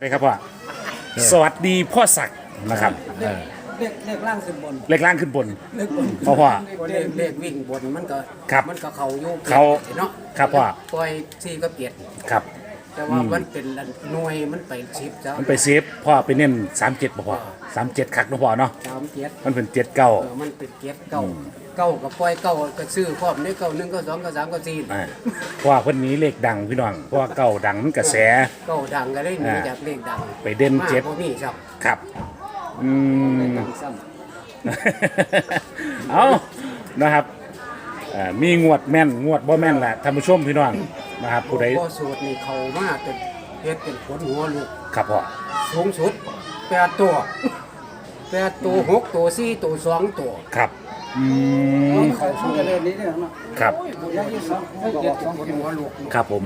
สวัสดีครับพ่อสวัสดีพ่อศักดิ์นะครับเออเลขเลขล่างขึ้นบนเลขล่างขึ้นบน เลขบนเพราะว่า เลขเลขวิ่งบนมันก็ครับ มันก็เขาโยกเขาเนาะครับพ่อปล่อยซีก็เปลี่ยนครับ แต่ว่ามันเป็นหน่วยมันไปชิปจ้ามันไปเซฟพ่อไปเน้นสามเจ็ดบ่พ่อสามเจ็ดคักเนาะพ่อเนาะสามเจ็ดมันเป็นเจ็ดเก้าเออมันเป็นเจ็ดเก้า เก้ากับปล่อยเก้าก็ซื้อพร้อมได้เก้าหนึ่งเก้าสองเก้าสามเก้าสี่อ่าเพราะว่าเพิ่นนี้เลขดังพี่น้องเพราะว่าเก้าดังมันกระแส เก้าดังก็ได้หนีอ่าจากเลขดังไปเด่นเจ็ด มากกว่ามีครับครับ อืมดังซ้เอานะครับอ่ามีงวดแม่นงวดบ่แม่นแหละท่านผู้ชมพี่น้องนะครับำผู้ใดพอสูตรนี่เขามากเป็นเฮ็ดเป็นขนหัวลูก ครับพ่อสูงสุดแปดตัวแปดตัวหกตัวสี่ตัวสองตัว ครับ อืมเขาสูงกันเลยนี่เนี่ยเนาะครับยังยี่สองเจ็ดสองคนหัวลูกครับผม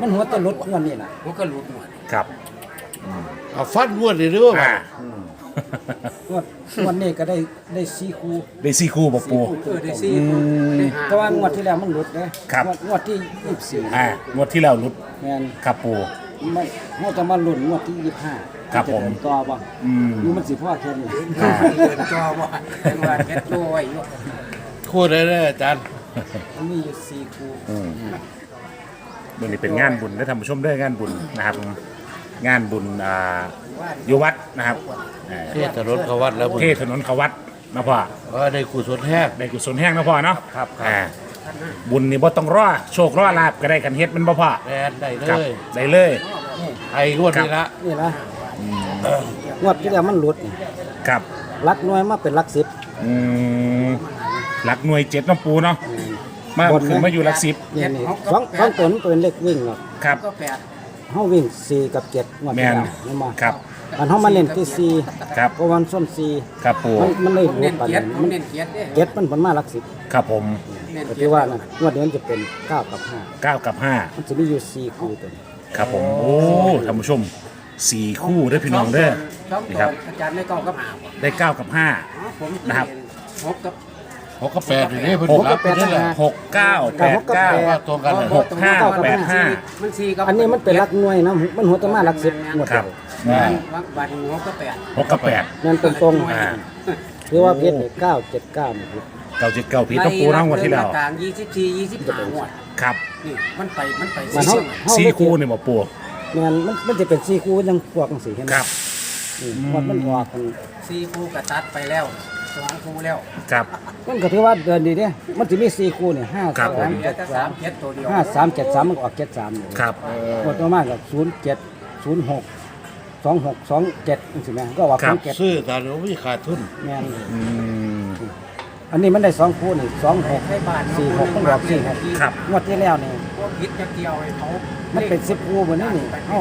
มันหัวตะลุดหัวนี่น่ะหัวก็หลุดหมดครับเอาฟันงวดเลยหรือว่าอ่าหัววันนี้ก็ได้ได้สี่คู่ได้ซี่คู่บอกปูเออได้สี่คู่ได้ห้าแต่ว่างวดที่แล้วมันหลุดเลยครับ งวดงวดที่ยี่สิบสี่อ่างวดที่แล้วรุดแม่นครับปูมันเราจะมาลุ้นงวดที่ยี่สิบห้า ครับผมจะเดินต่อบ่อืม นี่มันสิพ่อแค่นี้อ่า เดินต่อบ่จังหวัดเพชรโอ้ยอยู่คู่ได้เลยอาจารย์มันมีอยู่สี่คู่ อืมวันนี้เป็นงานบุญได้ท่านผู้ชมได้องานบุญนะครับงานบุญอ่าอยู่วัดนะครับอ่าเทศถนนเขาวัดแล้วเทศถนนเขาวัดนะพ่อว่าได้กุศลแห้ง ได้กุศลแห้งนะพ่อเนาะครับครับ อ่าบุญนี่บ่ต้องรอโชครอลาบก็ได้กันเฮ็ดมันบ่พ่อแทนได้เลครับยได้เลย ไอ้งวดนี้ละนี่นะ งวดที่แล้วมันหลุดนี่ครับลักหน่วยมาเป็นลักสิบอืมหลักหน่วยเจ็ดเน้ำปูเนาะมาบนนะขึ้นมาอยู่หลักสิบนี่นี่สองสองตัวมันเป็นเลขวิ่งหรอกครับ ก็แปดเฮาวิ่งสี่กับเจ็ดงวดที่แล้วแม่น นี่มาครับ อันเฮามาเล่นที่สี่ครับ เพราะวันส้นสี่ครับปูมันมันเลยหลุเน้ดนไปเกียรติมันเน้นเกียรติเด้เจ็ดมันผลมาลักสิบครับผมเน้นก็เกียที่รติว่านะงวดนี้มันจะเป็นเก้ากับห้าเก้ากับห้ามันจะมีอยู่สี่คู่ตัวนี้ครับผม โอ้ท่านผู้ชม สี่คู่เด้อพี่น้องเด้อช่องนี่ตัครับวอาจารย์ได้เก้ากับห้าบ่ได้เก้ากับห้า อ๋อผมนะครับ หกกับ หกกับแปดอยู่นี่เพิ่นหกรับไปนี่แหละหกเก้าแปดเก้า ว่าตรงกันเลยหกห้าแปดห้า มันสี่กับอันนี้มันเป็นลักหน่วยนะมันหัวแตะมาลักสิบงวดครับเดียวบันวักบันหกกับแปดหกกับแปด นั่นตรงตรงอ่า หรือว่าเพชรนี่เก้าเจ็ดเก้านี่ผิดเก้าเจ็ดเก้าพี่ต้องปูน้องวันที่แล้วกลางยี่สิบสี่ยี่สิบห้างวดครับ นี่มันไปมันไปมันสี่เฮาช่วงเฮาสี่ไม่คู่เนี่ยบอกปู แม่นมันมันจะเป็นสี่คู่ยังพวกจังสี่เห็นไหมครับ อืมมันมันออกกันสี่คู่กระตัดไปแล้วสองคู่แล้วครับ มันก็ถือว่าเดินดีเด้มันจะมีสี่คู่เนี่ยห้าครับสามเหลือเจ็ดแต่สาสามมเจ็ดตัวเดียวห้าสามเจ็ดสามมันก็ออกเจ็ดสามเลยครับหมดประมาณกับศูนย์เจ็ดศูนย์หกสองหกสองเจ็ดนี่สิแม่ก็ว่าครัศูบนย์เจ็ดซื้อตอนนี้ไม่ขาดทุนแม่นอืม อันนี้มันได้สองคู่นี่สองหกในบ้านสี่หกมันบอกสี่หกครับ งวดที่แล้วนี่ พวกพิษจะเกี่ยวให้เขามันเป็นสิบคู่บนนี้นี่เอา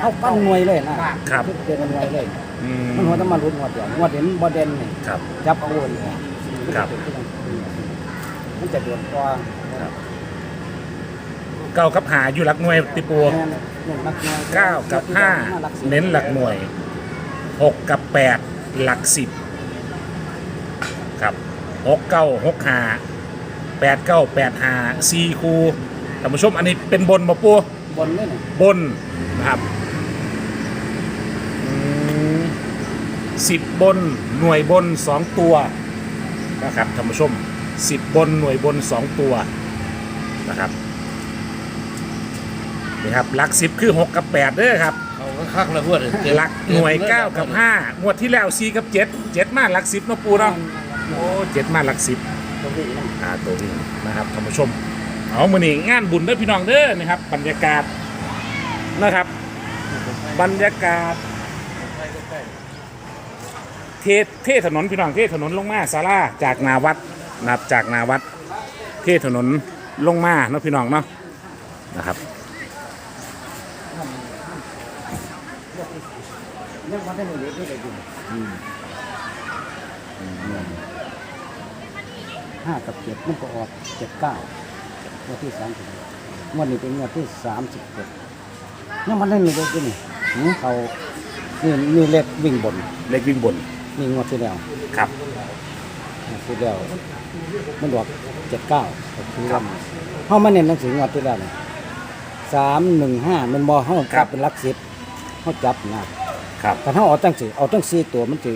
เอาปั้นหน่วยเลยนะครับเป็นหน่วยเลย อืมันหัวแตะมาลุ้นงวเดียวงวเด่นบ่เด่นนี่ครับ จับเอาเลยครับ มันจะเดือดกว่าเก้ากับหาอยู่หลักหน่วยติปูแม่นเน้นหลักหน่วยเก้ากับห้าเน้นหลักหน่วยหกกับแปดหลักสิบครับหกเก้าหกหาแปดเก้าแปดหาสี่คู ท่านผู้ชมอันนี้เป็นบนมาปูบนเลยนี่บนนะครับสิบบนหน่วยบนสองตัวนะครับท่านผู้ชมสิบบนหน่วยบนสองตัวนะครับนี่ครับหลักสิบคือหกกับแปดเด้อครับเอาก็คักแล้วงวดหลักหน่วย9กับ5งวดที่แล้ว4กับ7 7มาหลัก10เนาะปูเนาะโอ้7มาหลัก10ตัวนี้นะอ่าตัวนี้นะครับท่านผู้ชม เอามือนี้งานบุญเด้อพี่น้องเด้อนะครับ บรรยากาศนะครับ บรรยากาศ เทเทถนนพี่น้องเทถนนลงมาศาลาจากนาวัดนะครับจากนาวัด เทถนนลงมาเนาะพี่น้องเนาะนะครับยังวันได้หนึ่งเด็กได้เลยอยู่ห้ากับเจ็ดมันก็ออกเจ็ดเก้า งวดที่สามสิบงวดนี้เป็นงวดที่สามสิบเอ็ดยังวันได้หนึ่งเด็กอยู่นี่หือเขานี่นี่เล็กวิ่งบนเล็กวิ่งบนนี่งวดที่แล้วครับงวดที่แล้วมันบอกเจ็ดเก้าก็คือว่าเขามาเน้นหนังสืองวดที่แล้วนี่สามหนึ่งห้ามันบอเขากลับเป็นหลักสิบเขาจับนะครับแต่ถ้าเอาตั้งสี่เอาตั้งสี่ตัวมันจะ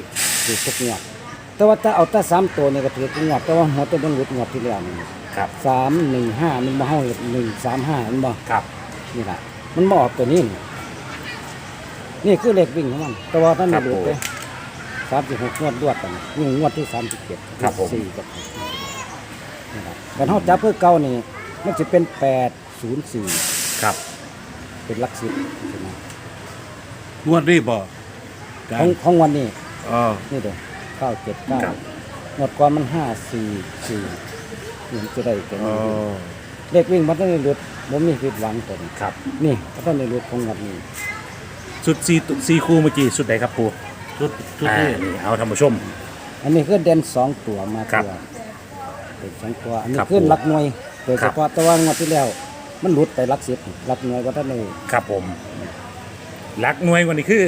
ถือทุกงวดแต่ว่าถ้าเอาตั้งสามตัวเนี่ยก็ถือทุกงวดแต่ว่าหัวตัวมันหลุดงวดที่แล้วนี่ ครับ สามหนึ่งห้ามันมาห้องหนึ่งสามห้ามันบ่ครับ นี่แหละมันมาออกตัวนี้นี่นี่คือเลขวิ่งของมัน แต่ว่าท่านไม่หลุดเลยสามสิบหกงวดรวดกันนี่งวดที่สามสิบเจ็ดครับผม สี่กับหกนี่แหละแต่เขาจับเพื่อเก้านี่มันจะเป็นแปดศูนย์สี่ครับเป็นหลักสิบใช่ไหมงวดนี้บ่จ้ะของของวันนี้ อ๋อ นี่เด้อเก้าเจ็ดเก้าครับหมดก่อนมันห้าสี่สี่เหมือนจะได้ตัวอ๋นี้อเลขวิ่งมันต้องได้หลุดผมมีผิดหวังตัวนี้ครับนี่ก็ต้องได้หลุดของวันนี้ชุดซีซีคู่เมื่อกี้ชุดไหนครับปูชุดชุดอ่านี้นี่เอาท่านผู้ชม อันนี้คือเด่นสองตัวมาครัตับวเป็นสองตัวอันนี้ครับขึ้นผมหลักหน่วยโดยครัเฉบพาะแตะวันงวดที่แล้ว มันหลุดไปหลักสิบหลักหน่วยก็ท่านเลยครับผมหลักหน่วยวันนี้คือ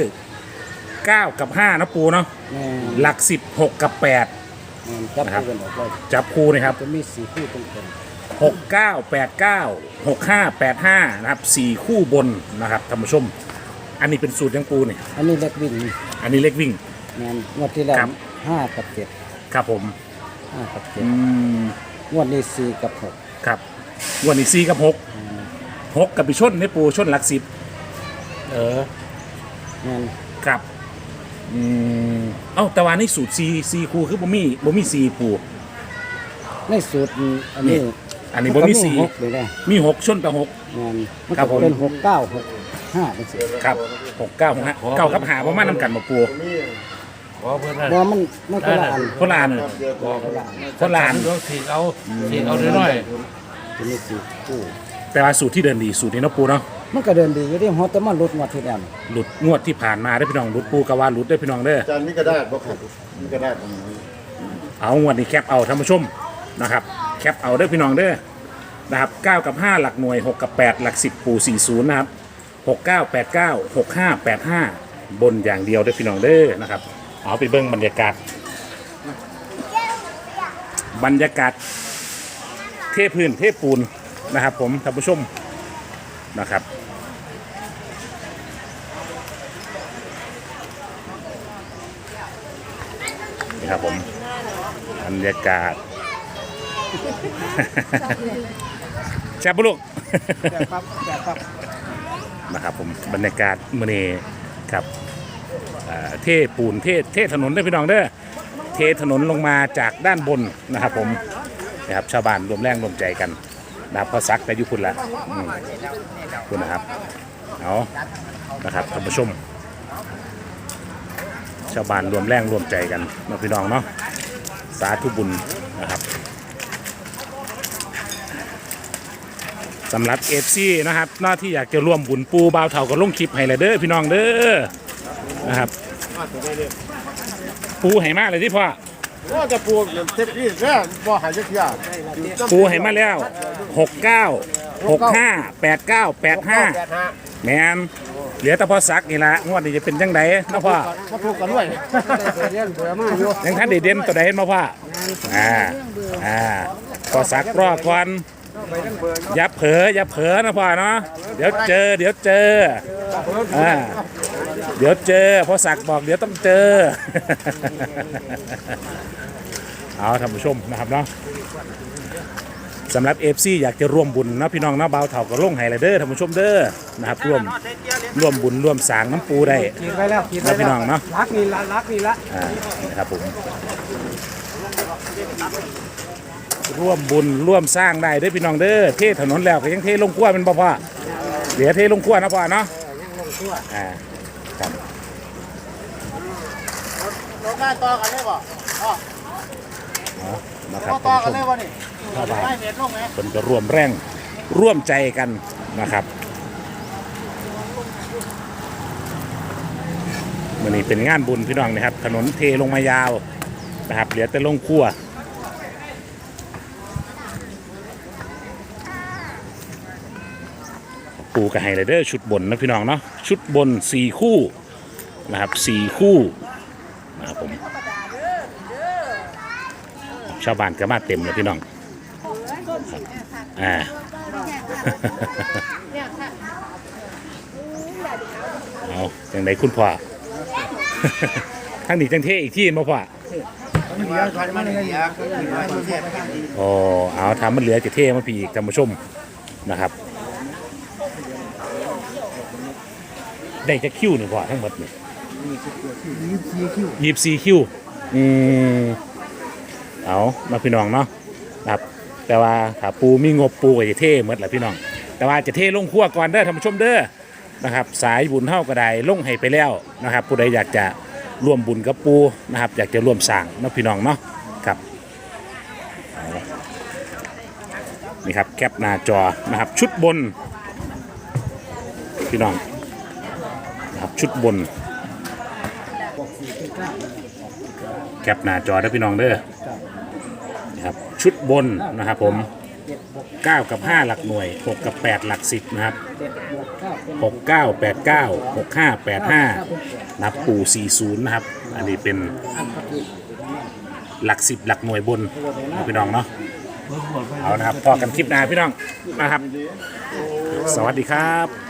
เก้ากับห้านะปูเนาะแม่หลักสิบหกกับแปดแม่ จับนะครับคู่กันออกเลยจับคู่นะครับจะมีสี่คู่ตรงกันหกเก้าแปดเก้าหกห้าแปดห้านะครับสี่คู่บนนะครับท่านผู้ชม อันนี้เป็นสูตรยังปูเนี่ยอันนี้เล็กวิ่งนี่อันนี้เล็กวิ่งแม่นงวดที่แล้วครับห้ากับเจ็ดครับผมห้ากับเจ็ดอืมงวดนี้สี่กับหกครับวันนี้สี่กับหกหกกับไปชนในปูชนหลักสิบเออแม่นครับ อืมเอ้าแต่ว่าในสูตรซีซีคูคือบ่มีบ่มีซีปู ในสูตรอันนี้นี่ อันนี้บ่มีสี่หกเลยได้มีหกชนกับหกแม่นมันครับจะผมเป็นหกเก้าหกห้าเป็นสิครับหกเก้าหกห้าเก้ากับหาประมาณนำกันมาปูขอเพื่อนนั่นเพราะมันมันคนละอันคนละอันบอกคนละอันคนละอันต้องถีกเอาถีกเอาน้อยจะมีสี่คู่แต่ว่าสูตรที่เดินดีสูตรนี้เนาะปูเนาะ มันก็เดินดีอยู่ที่ฮอตแต่มันหลุดงวดที่แล้วนี่หลุดงวดที่ผ่านมาได้อพี่น้องหลุดปูกะว่าหลุดได้อพี่น้องเด้อจานมีกระดาษบ่ครับมีกระดาษตรงนี้เอางวดนี้แคปเอาท่านผู้ชมนะครับแคปเอาเด้อพี่น้องเด้อนะครับ9กับ 5 หลักหน่วย 6 กับ 8 หลัก 10 ปู40 นะครับ 69 89 65 85 บนอย่างเดียวเด้อพี่น้องเด้อนะครับเอาไปเบิ่งบรรยากาศ บรรยากาศเทพื้นเทปูนนะครับผมท่านผู้ชม นะครับนี่ครับผมบรรยากาศแซ่บปะลูกนะครับผมบรรยากาศมื้อนี้ครับอ่าเทปูนเทเทถนนได้อพี่น้องเด้อเทถนนลงมาจากด้านบนนะครับผมนะครับชาวบ้านรวมแรงรวมใจกัน นะครับพอซักแต่อยุคุณละอืมคุณนะครับเอานะครับท่านผู้ชม ชาวบ้านรวมแรงรวมใจกันเนาพี่น้องเนาะสาธุบุญนะครับสำหรับเอฟซีนะครับหน้าที่อยากจะร่วมบุญปูบ่าวเถาก็ลงคลิปให้เลยเด้อพี่น้องเด้อนะครับปูให้มากเลยที่พ่อ ว่าจะปลูกเทปนี้แค่บ่หายจักอย่างอยู่ต้นปูให้มาแล้วหกเก้าหกห้าแปดเก้าแปดห้าแปดห้าแมนเหลือแต่พอซักนี่ละงวดนี้จะเป็นจังไดนะพ่อมาปลูกกันด้วยเรียนเบื่อมากอยู่ยังท่านได้เด่นตัวใดเห็นมาพ่ออ่าอ่าพอซักรอก่อนไปทั้งเบื่ออยู่อย่าเผลออย่าเผลอนะพ่อเนาะเดี๋ยวเจอเดี๋ยวเจออ่า เดี๋ยวเจอพ่อศักดิ์บอกเดี๋ยวต้องเจอ เอาท่านผู้ชมนะครับเนาะสำหรับเอฟซีอยากจะร่วมบุญเนาะพี่น้องเนาะเบาวเถาก็ลงไฮไลเดอร์ท่านผู้ชมเด้อนะครับร่วมร่วมบุญร่วมสร้างน้ำปูได้กินไปแล้วกินไปแล้วพี่แล้น้วองเนาะรักนี่ละรักนี่ละอ่านะครับผมร่วมบุญร่วมสร้างได้เด้อพี่น้องเด้อเทถนนแล้วก็ยังเทลงขั้วเป็นบ่พ่อเหลือเทลงขั้วนะพ่อเนาะอ่า ครับเราได้ต่อกันเลยบ่นะครับต่อท่านกันผู้ชมเลยบ่นี่ชาวบ้านได้เม็ดลงไหมคนก็ร่วมแรงร่วมใจกันนะครับวันนี้เป็นงานบุญพี่น้องนะครับ ถนนเทลงมายาวนะครับเหลือแต่ลงขั้วปูกับไฮเดอร์ชุดบนนะพี่น้องเนาะ ชุดบนสี่คู่นะครับสี่คู่นะครับผมชาวบ้านก็มาเต็มเลยพี่น้องอ่าเอาอย่างไรคุณพ่อทั้งนี้จังเทอีกที่มาพ่ออยมาอเทียบโอ้เอาทำมันเหลือจะเท่มาพี่อีกท่านผู้ชมนะครับ ได้จะคิวหนึ่งพ่อทั้งหมดนี่ยี่สิบสี่คิวอืมเอามาพี่น้องเนาะนะครับ แต่ว่าถ้าปูมีงบปูก็จะเท่หมดแหละพี่น้อง แต่ว่าจะเท่ลงขั้วก่อนเด้อท่านผู้ชมเด้อนะครับ สายบุญเท่าก็ได้ลงให้ไปแล้วนะครับ ผู้ใดอยากจะร่วมบุญกับปูนะครับ อยากจะร่วมสร้างเนาะพี่น้องเนาะครับเอานี่ครับแคปหน้าจอนะครับ ชุดบน พี่น้อง นะครับ ชุดบน แคปหน้าจอได้พี่น้องเด้อนะครับชุดบนนะครับผมเจ็ดบวก9กับ 5 หลักหน่วย 6 กับ 8 หลัก 10 นะครับเจ็ดบวกเก้าเป็น6 9 8 9 6 5 8 5นับปู่40 นะครับ อันนี้เป็นหลัก 10 หลักหน่วยบนนะพี่น้องเนาะเอานะครับพอกันคลิปหน้าพี่น้องนะครับ สวัสดีครับ